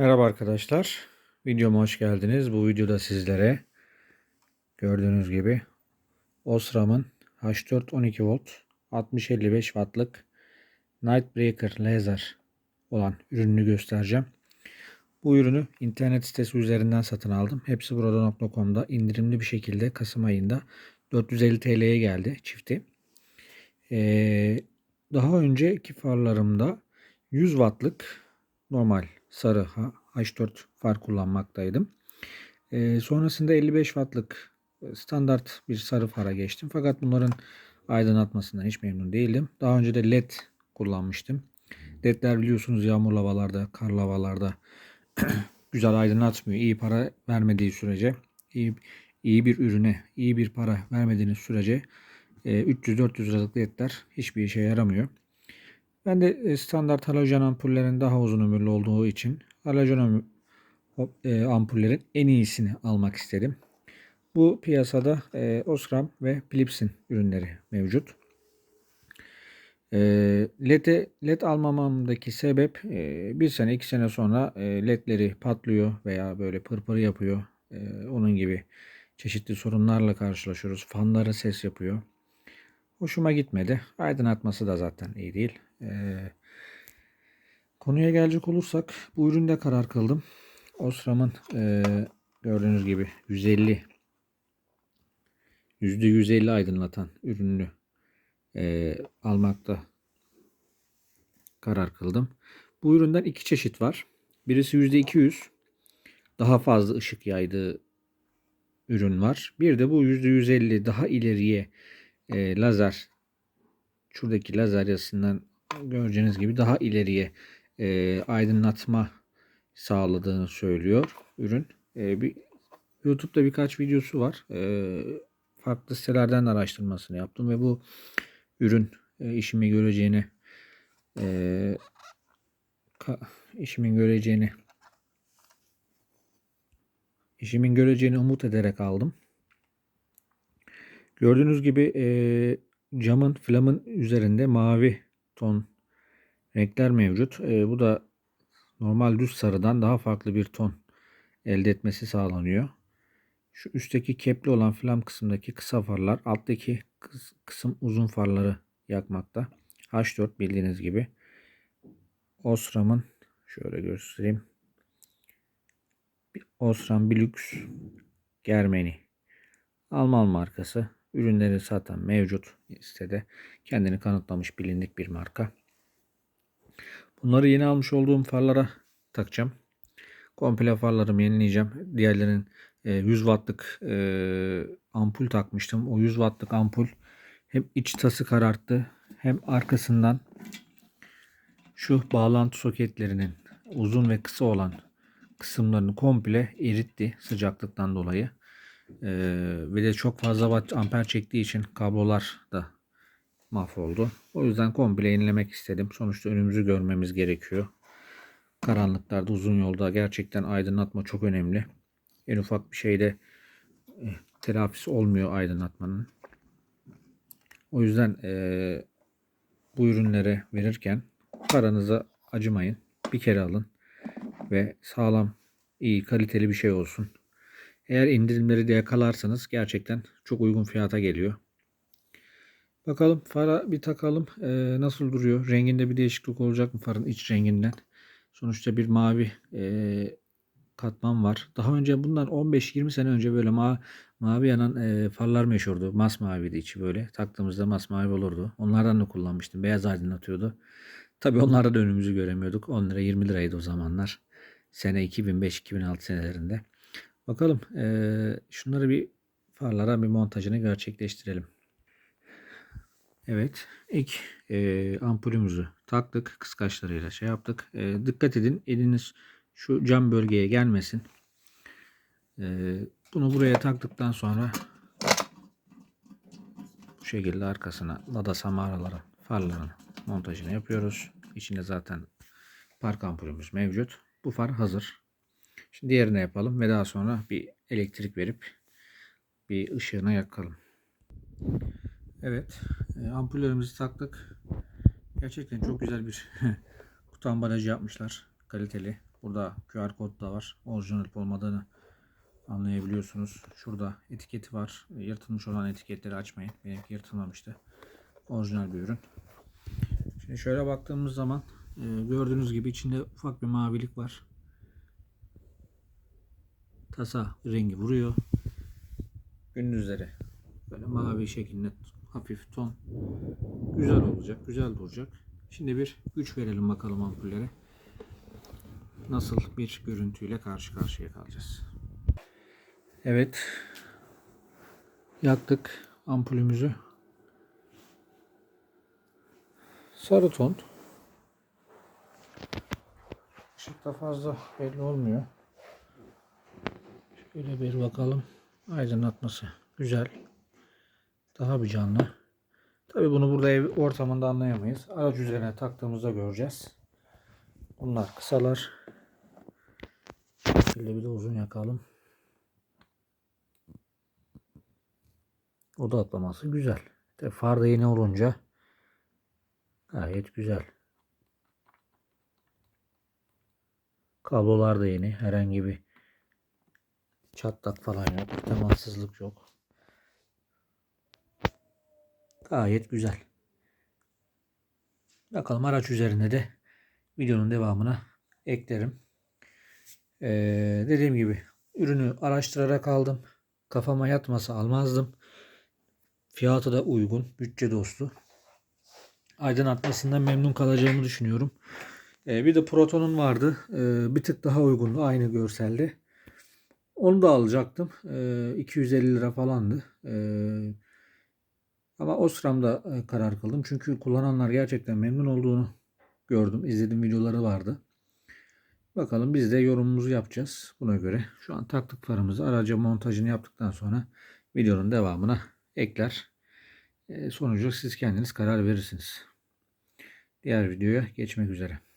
Merhaba arkadaşlar. Videoma hoş geldiniz. Bu videoda sizlere gördüğünüz gibi Osram'ın H4 12 volt 60-55 wattlık Nightbreaker laser olan ürününü göstereceğim. Bu ürünü internet sitesi üzerinden satın aldım. Hepsi burada.com'da indirimli bir şekilde Kasım ayında 450 TL'ye geldi çifti. Ee, daha önceki farlarımda 100 wattlık normal sarı H4 far kullanmaktaydım. Ee, sonrasında 55 wattlık standart bir sarı fara geçtim. Fakat bunların aydınlatmasından hiç memnun değildim. Daha önce de led kullanmıştım. Ledler biliyorsunuz yağmurlu havalarda, karlı havalarda güzel aydınlatmıyor. İyi para vermediği sürece, iyi, iyi bir ürüne, iyi bir para vermediğiniz sürece 300-400 liralık ledler hiçbir işe yaramıyor. Ben de e, standart halojen ampullerin daha uzun ömürlü olduğu için halojen e, ampullerin en iyisini almak istedim. Bu piyasada e, Osram ve Philips'in ürünleri mevcut. LED, LED almamamdaki sebep bir sene iki sene sonra LED'leri patlıyor veya böyle pırpır yapıyor. Onun gibi çeşitli sorunlarla karşılaşıyoruz. Fanları ses yapıyor. Hoşuma gitmedi. Aydınlatması da zaten iyi değil. Ee, konuya gelecek olursak bu üründe karar kıldım. Osram'ın e, gördüğünüz gibi 150 %150 aydınlatan ürününü e, almakta karar kıldım. Bu üründen iki çeşit var. Birisi %200 daha fazla ışık yaydığı ürün var. Bir de bu %150 daha ileriye e, lazer şuradaki lazer yazısından göreceğiniz gibi daha ileriye e, aydınlatma sağladığını söylüyor ürün. E, bir YouTube'da birkaç videosu var. E, farklı sitelerden de araştırmasını yaptım ve bu ürün e, işimi göreceğini e, ka, işimin göreceğini işimin göreceğini umut ederek aldım. Gördüğünüz gibi e, camın flamın üzerinde mavi ton renkler mevcut. E, bu da normal düz sarıdan daha farklı bir ton elde etmesi sağlanıyor. Şu üstteki kepli olan flam kısmındaki kısa farlar, alttaki kısım uzun farları yakmakta. H4 bildiğiniz gibi. Osram'ın şöyle göstereyim. Osram Bilux Germani. Alman markası. Ürünleri satan mevcut sitede. Kendini kanıtlamış bilindik bir marka. Bunları yeni almış olduğum farlara takacağım. Komple farlarımı yenileyeceğim. Diğerlerinin 100 e, wattlık e, ampul takmıştım. O 100 wattlık ampul hem iç tası kararttı hem arkasından şu bağlantı soketlerinin uzun ve kısa olan kısımlarını komple eritti sıcaklıktan dolayı. Ee, ve de çok fazla amper çektiği için kablolar da mahvoldu. O yüzden komple yenilemek istedim. Sonuçta önümüzü görmemiz gerekiyor. Karanlıklarda uzun yolda gerçekten aydınlatma çok önemli. En ufak bir şeyde eh, telafisi olmuyor aydınlatmanın. O yüzden e, bu ürünlere verirken paranıza acımayın. Bir kere alın ve sağlam, iyi, kaliteli bir şey olsun. Eğer indirimleri de yakalarsanız gerçekten çok uygun fiyata geliyor. Bakalım fara bir takalım. Ee, nasıl duruyor? Renginde bir değişiklik olacak mı farın iç renginden? Sonuçta bir mavi e, katman var. Daha önce bundan 15-20 sene önce böyle ma mavi yanan e, farlar meşhurdu. Masmaviydi içi böyle. Taktığımızda masmavi olurdu. Onlardan da kullanmıştım. Beyaz aydınlatıyordu. Tabi onlarda da önümüzü göremiyorduk. 10 lira 20 liraydı o zamanlar. Sene 2005-2006 senelerinde. Bakalım e, şunları bir farlara bir montajını gerçekleştirelim. Evet ilk e, ampulümüzü taktık kıskaçlarıyla şey yaptık. E, dikkat edin eliniz şu cam bölgeye gelmesin. E, bunu buraya taktıktan sonra bu şekilde arkasına lada samaraların farların montajını yapıyoruz. İçinde zaten park ampulümüz mevcut. Bu far hazır. Şimdi diğerini yapalım ve daha sonra bir elektrik verip bir ışığına yakalım. Evet, e, ampullerimizi taktık. Gerçekten çok güzel bir kutu ambalajı yapmışlar. Kaliteli. Burada QR kod da var. Orijinal olmadığını anlayabiliyorsunuz. Şurada etiketi var. Yırtılmış olan etiketleri açmayın. Benimki yırtılmamıştı. Orijinal bir ürün. Şimdi şöyle baktığımız zaman e, gördüğünüz gibi içinde ufak bir mavilik var. Tasa rengi vuruyor. Gündüzleri böyle mavi şeklinde hafif ton güzel olacak, güzel duracak. Şimdi bir güç verelim bakalım ampullere. Nasıl bir görüntüyle karşı karşıya kalacağız. Evet. Yaktık ampulümüzü. Sarı ton. Işıkta fazla belli olmuyor. Şöyle bir bakalım. Aydınlatması güzel. Daha bir canlı. Tabi bunu burada ev ortamında anlayamayız. Araç üzerine taktığımızda göreceğiz. Bunlar kısalar. Şöyle bir de uzun yakalım. O da atlaması güzel. Tabi far da yeni olunca gayet güzel. Kablolar da yeni. Herhangi bir çatlak falan yok. Temassızlık yok. Gayet güzel. Bakalım araç üzerinde de videonun devamına eklerim. Ee, dediğim gibi ürünü araştırarak aldım. Kafama yatmasa almazdım. Fiyatı da uygun. Bütçe dostu. Aydınlatmasından memnun kalacağımı düşünüyorum. Ee, bir de Proton'un vardı. Ee, bir tık daha uygundu. Aynı görselde. Onu da alacaktım. Ee, 250 lira falandı. Ee, ama Osram'da e, karar kıldım. Çünkü kullananlar gerçekten memnun olduğunu gördüm. İzlediğim videoları vardı. Bakalım biz de yorumumuzu yapacağız buna göre. Şu an taktık farımızı. Araca montajını yaptıktan sonra videonun devamına ekler. E, sonucu siz kendiniz karar verirsiniz. Diğer videoya geçmek üzere.